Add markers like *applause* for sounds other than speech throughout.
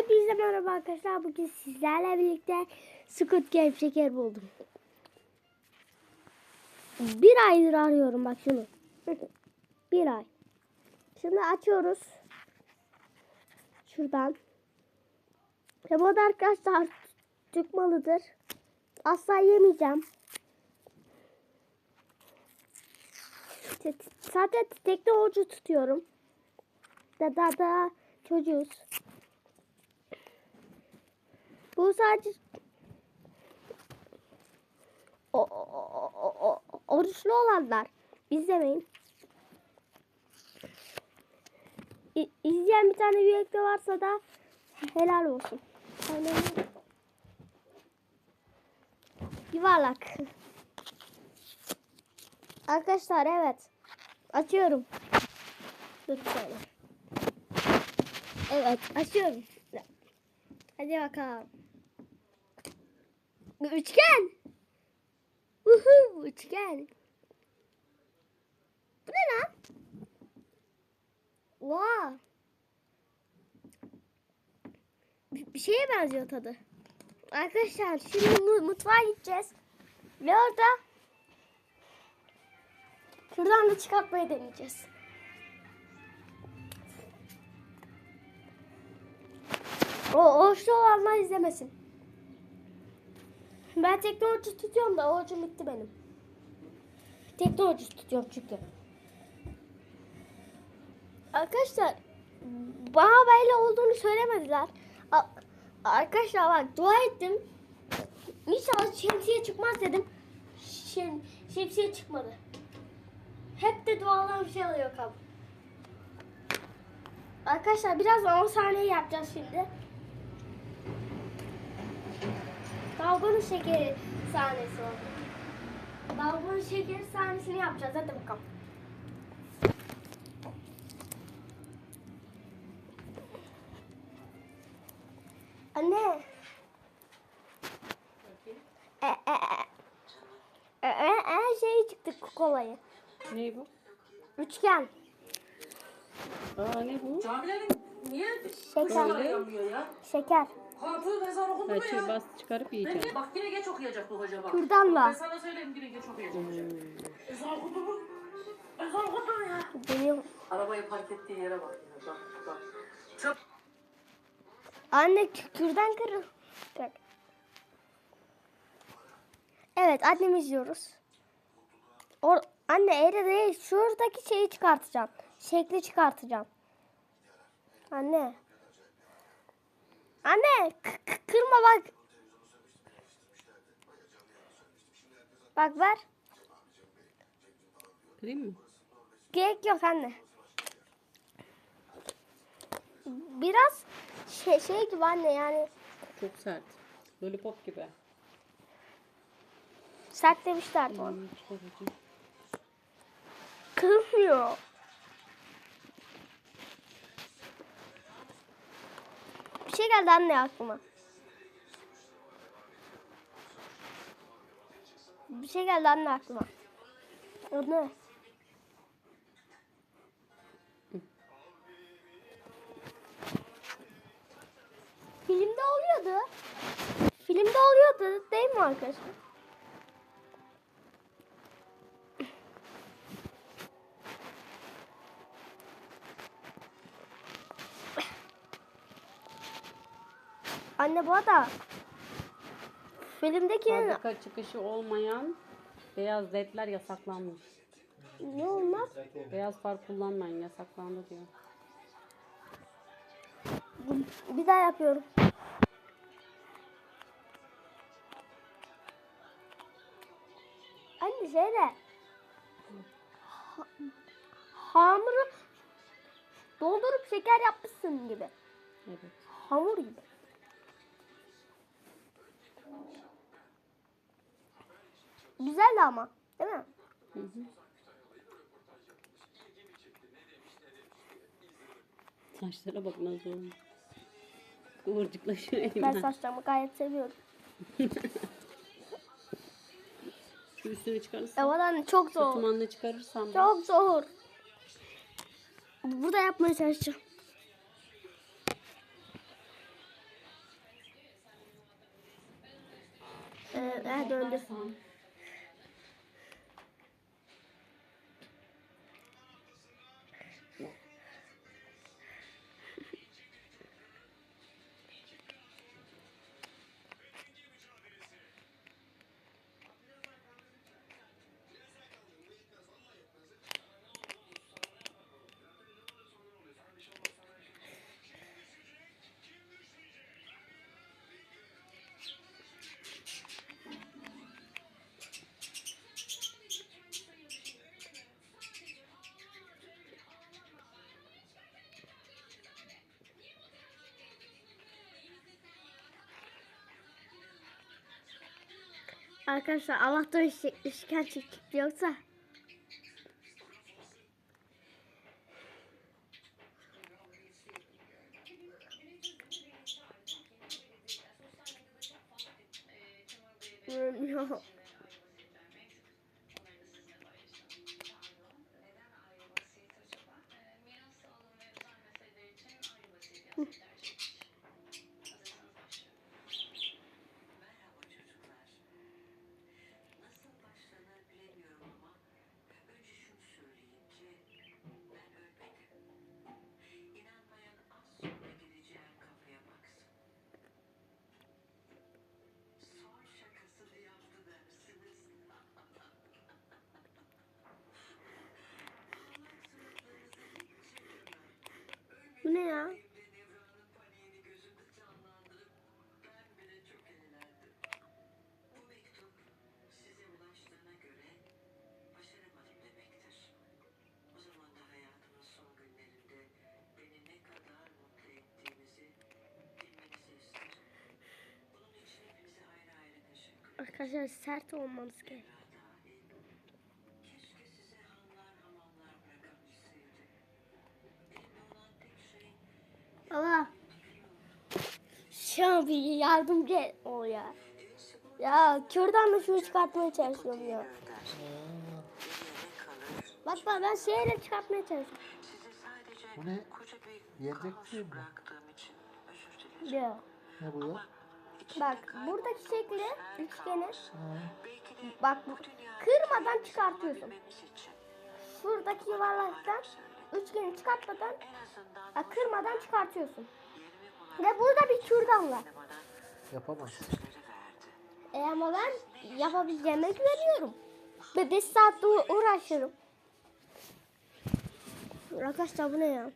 Hepinize merhaba arkadaşlar. Bugün sizlerle birlikte Squid Game şeker buldum. Bir aydır arıyorum bak şunu. *laughs* Bir ay. Şimdi açıyoruz. Şuradan. Ve bu da arkadaşlar çıkmalıdır. Asla yemeyeceğim. Zaten tekne orucu tutuyorum. Da da da çocuğuz. Bu sadece o, o, o, o, oruçlu olanlar. İzlemeyin. İ, izleyen bir tane üyelik de varsa da helal olsun. Aynen. Yuvarlak. Arkadaşlar evet. Açıyorum. Dur saniye. Evet açıyorum. Hadi bakalım. Üçgen. Uhu, üçgen. Bu ne lan? Wow. Bir, bir şeye benziyor tadı. Arkadaşlar şimdi mu- mutfağa gideceğiz. Ve orada şuradan da çıkartmayı deneyeceğiz. O oruçlu olanlar izlemesin. Ben teknoloji tutuyorum da orucum bitti benim. Teknoloji tutuyorum çünkü. Arkadaşlar bana böyle olduğunu söylemediler. Arkadaşlar bak dua ettim. İnşallah şemsiye çıkmaz dedim. Şem şemsiye çıkmadı. Hep de dualarım şey oluyor kab. Arkadaşlar birazdan 10 saniye yapacağız şimdi. Dalgonun şekeri sahnesi oldu. Dalgonun şekeri sahnesini yapacağız. Hadi bakalım. Anne. E, e, e. E, e, e, şey çıktı kolayı. Ne bu? Üçgen. Aa ne bu? Camilerin niye Şeker. Şeker. Hafız ezan okundu mu Kaçı ya? bas çıkarıp yiyeceğim. Bak yine geç okuyacak bu hoca bak. Kürdanla. Ben sana söyleyeyim yine geç okuyacak hoca. Ezan okundu mu? Ezan okundu mu ya? Benim. Arabayı park ettiği yere bak. ya, Bak bak. Çöp. Anne kü- kürdan kırıl. Bak. Evet annemi izliyoruz. Or anne eğri değil. Şuradaki şeyi çıkartacağım. Şekli çıkartacağım. Anne. Anne kırma bak. Bak ver. Kırayım mı? Gerek yok anne. Biraz şey, şey gibi anne yani Çok sert. Lollipop gibi. sert demişler. Hmm. Kırmıyor. Şey geldi anne aklıma. Bir şey geldi anne aklıma. O ne? Filmde oluyordu. Filmde oluyordu değil mi arkadaşlar? Anne bu arada filmdeki Fabrika çıkışı olmayan beyaz ledler yasaklanmış. ne olmaz? Beyaz far kullanmayın yasaklandı diyor. Bir daha yapıyorum. Anne şeyle ha- hamuru doldurup şeker yapmışsın gibi. Evet. Hamur gibi. Güzel ama değil mi? Hı hı. Saçlara bak Nazo. Kıvırcıklaşıyor elimden. Ben saçlarımı gayet seviyorum. *laughs* Şu üstüne çıkarırsan. Evet anne hani çok zor. Tumanını çıkarırsam. Çok ben. zor. Burada yapmaya çalışacağım. Ee, döndü. Arkadaşlar Allah'tan iş, işkence yoksa ne ya? Arkadaşlar sert olmanız gerek. Şuan bir yardımcı ol ya. Ya kürdan da şunu çıkartmaya çalışıyorum ya. Bak bak ben şeyle çıkartmaya çalışıyorum. Bu ne? Yiyecek değil mi? Yok. Ne bu ya? Bak buradaki şekli üçgeni bak bu, kırmadan çıkartıyorsun. Şuradaki yuvarlaktan üçgeni çıkartmadan kırmadan çıkartıyorsun. Ve burada bir kürdan var. Yapamaz. E ama ben yapabileceğime güveniyorum. Ve 5 saatte uğraşırım. Arkadaşlar bu ne ya?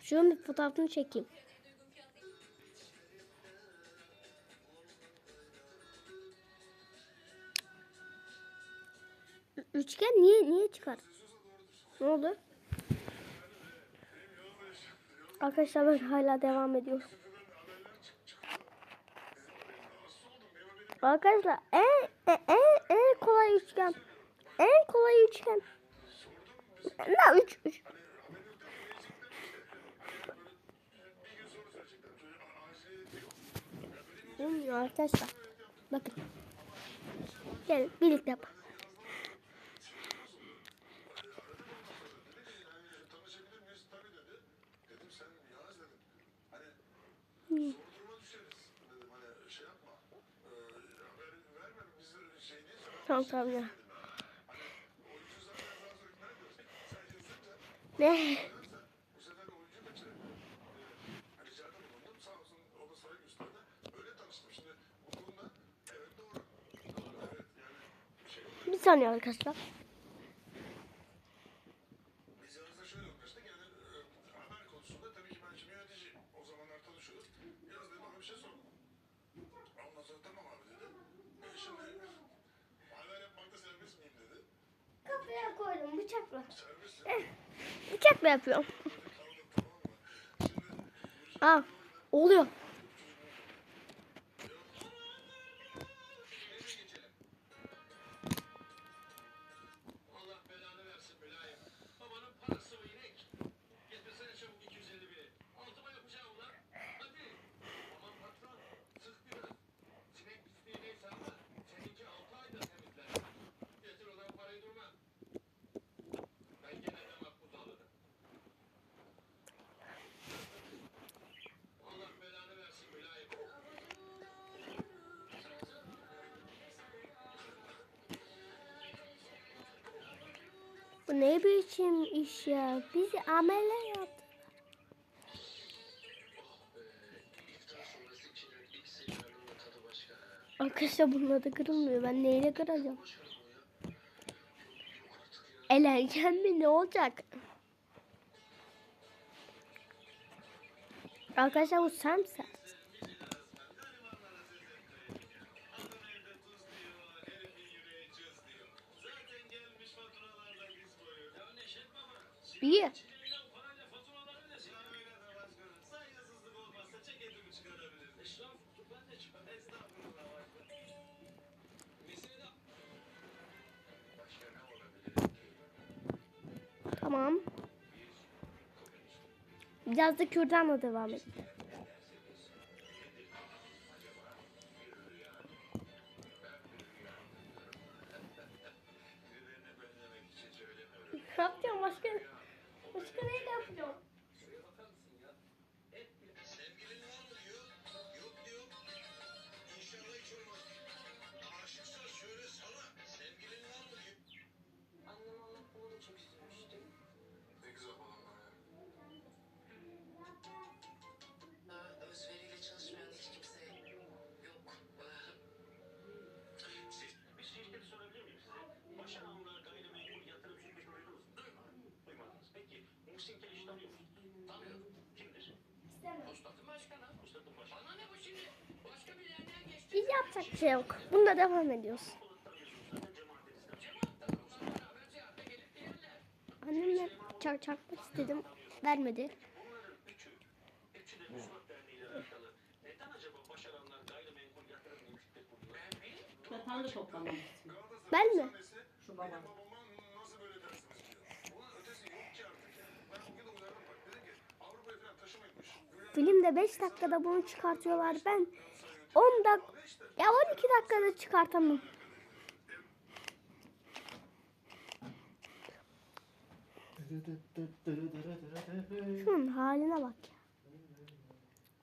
Şunun bir fotoğrafını çekeyim. Üçgen niye niye çıkar? Ne oldu? Arkadaşlar ben hala devam ediyorum. Arkadaşlar en, en, en, en kolay üçgen. En kolay üçgen. Ne üç, üç. Arkadaşlar bakın. Gelin birlikte yapalım. Çantam ya. Ne? Bir saniye arkadaşlar. bıçakla. bıçakla eh, yapıyorum. Aa, oluyor. Bu ne biçim iş ya? Bizi amele yaptı. Arkadaşlar bunun adı kırılmıyor. Ben neyle kıracağım? Eğlencem mi ne olacak? Arkadaşlar bu samsa. Tamam. Biraz da kürdanla devam et. Yapacak bir şey yok. Bunda devam ediyoruz. Annemle çak çakmak istedim. Vermedi. Yatağını toplamak. Ben mi? Şu baba. Babama nasıl böyle dersiniz diyor. Bunun ötesi yok ki artık ya. Ben bugün de uyardım bak. Dedim ki Avrupa'ya falan taşımayınmış. Filmde 5 dakikada bunu çıkartıyorlar. Ben 10 dak ya 12 dakikada çıkartamam. Şunun haline bak ya.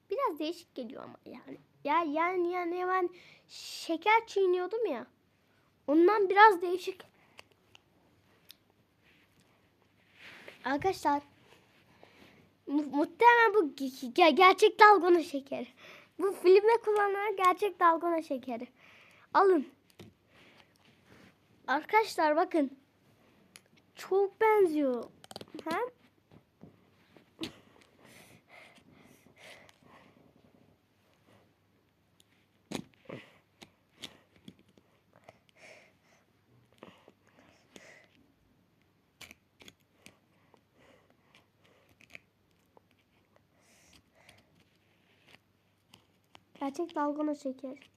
Biraz değişik geliyor ama yani. Ya yani yani ben şeker çiğniyordum ya. Ondan biraz değişik. Arkadaşlar mu- muhtemelen bu ge- ge- gerçek dalgona şekeri. Bu filmde kullanılan gerçek dalgona şekeri. Alın. Arkadaşlar bakın. Çok benziyor. Hem Gerçek dalgona şeker.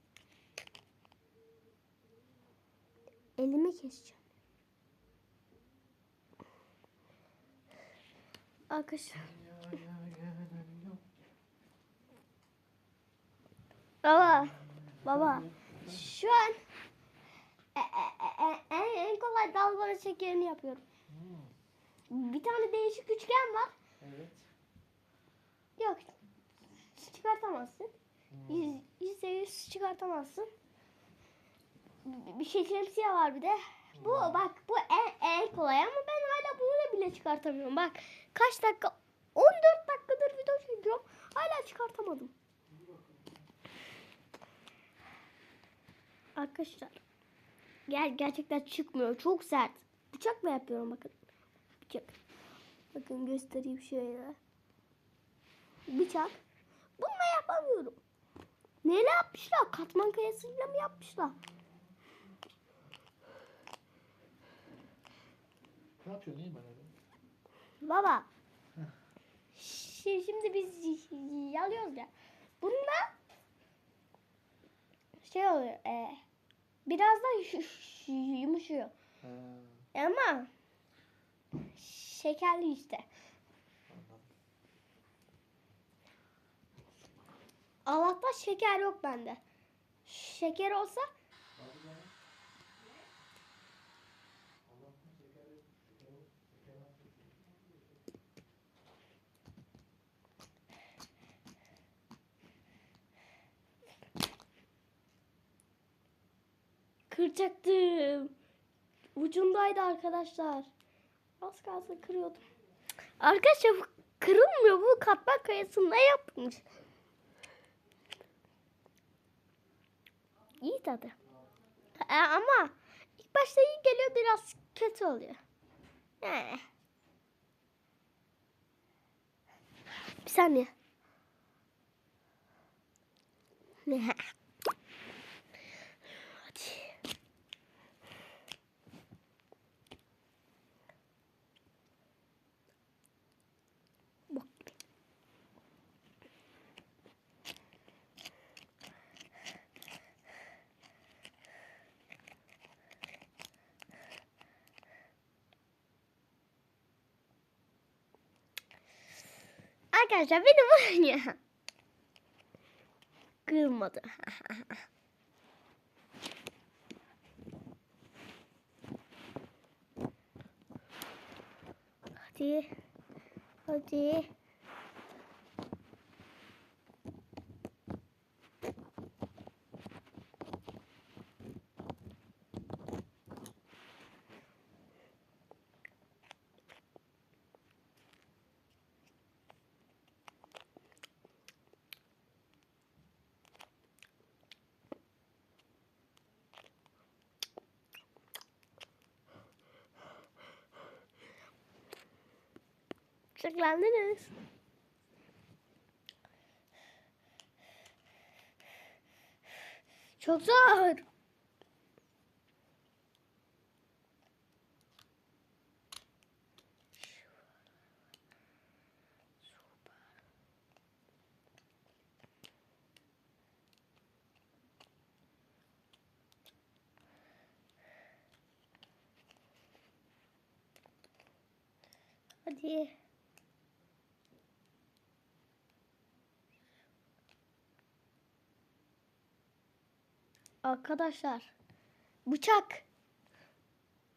Elimi keseceğim. Arkadaşlar. Baba. Baba. Şu an e, e, e, e, en kolay dalgona şekerini yapıyorum. Bir tane değişik üçgen var. Evet. Yok. Çıkartamazsın. Yüz, yüzde yüz çıkartamazsın. Bir şey şemsiye var bir de. Bu bak bu en, en kolay ama ben hala bunu bile çıkartamıyorum. Bak kaç dakika 14 dakikadır video çekiyorum. Hala çıkartamadım. Arkadaşlar gel gerçekten çıkmıyor. Çok sert. Bıçakla yapıyorum bakın. Bıçak. Bakın göstereyim şöyle. Bıçak. Bununla yapamıyorum. Neyle yapmışlar? Katman kayasıyla mı yapmışlar? Ne yapıyorsun iyi bana? Baba. Şi- Şimdi biz yalıyoruz ya. Bunda şey oluyor. E, biraz da yu- yu- yumuşuyor. Ha, Ama şekerli işte. Allah'tan şeker yok bende. Şeker olsa kıracaktım. Ucundaydı arkadaşlar. Az kalsın kırıyordum. Arkadaşlar kırılmıyor. Bu katman kayasında yapılmış. İyi tadı. E, ama ilk başta iyi geliyor biraz kötü oluyor. Yani. Bir saniye. Arkadaşlar benim var ya. Kırmadı. Hadi. Hadi. Şıklandınız. Çok zor. Hadi. Arkadaşlar bıçak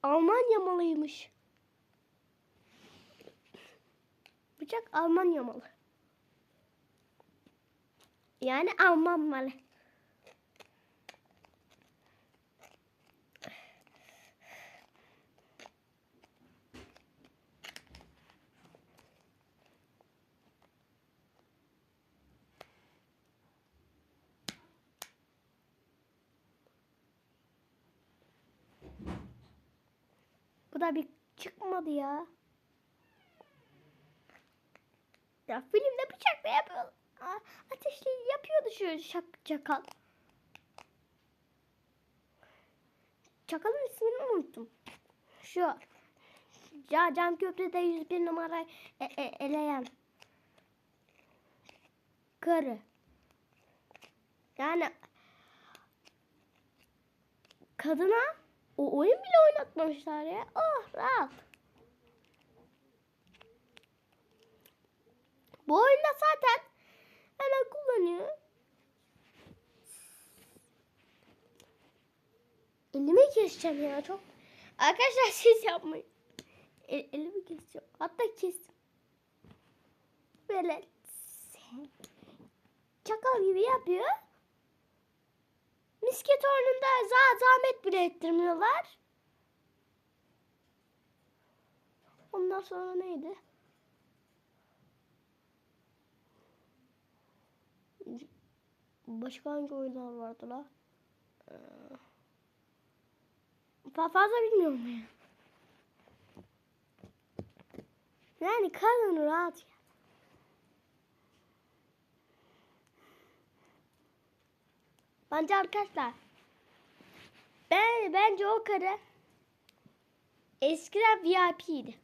Almanya malıymış. Bıçak Almanya malı. Yani Alman malı. Da bir çıkmadı ya. Ya filmde bıçakla yapıyor. Ateşli yapıyordu şu şak çakal. Çakalın ismini unuttum. Şu. Ya Can Köprü'de 101 numara e, e, eleyen. Karı. Yani kadına o oyun bile oynatmamışlar ya. Oh rahat. Bu oyunda zaten hemen kullanıyor. Elimi keseceğim ya çok. Arkadaşlar siz yapmayın. El, elimi keseceğim. Hatta kestim. Böyle çakal gibi yapıyor. Misket oyununda za zahmet bile ettirmiyorlar. Ondan sonra neydi? Başka hangi oyunlar vardı la? Ee, fa- fazla bilmiyorum ya. Yani kadın rahat ya. Bence arkadaşlar ben bence o karı eskiden VIP'ydi.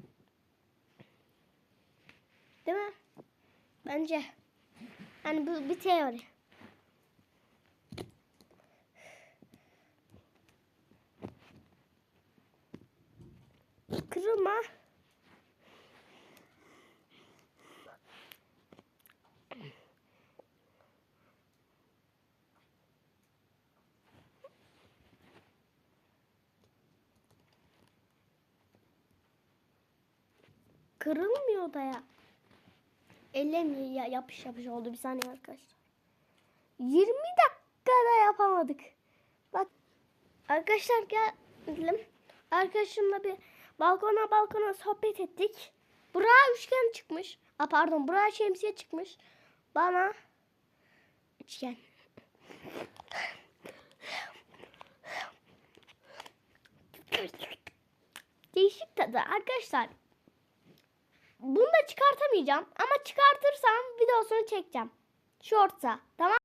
Değil mi? Bence. Hani bu bir teori. Kırılma. Kırılmıyor da ya. Elim ya, yapış yapış oldu bir saniye arkadaşlar. 20 dakikada yapamadık. Bak arkadaşlar geldim. Arkadaşımla bir balkona balkona sohbet ettik. Buraya üçgen çıkmış. A pardon buraya şemsiye çıkmış. Bana üçgen. Değişik tadı arkadaşlar. Bunu da çıkartamayacağım ama çıkartırsam videosunu çekeceğim. Shorts'a tamam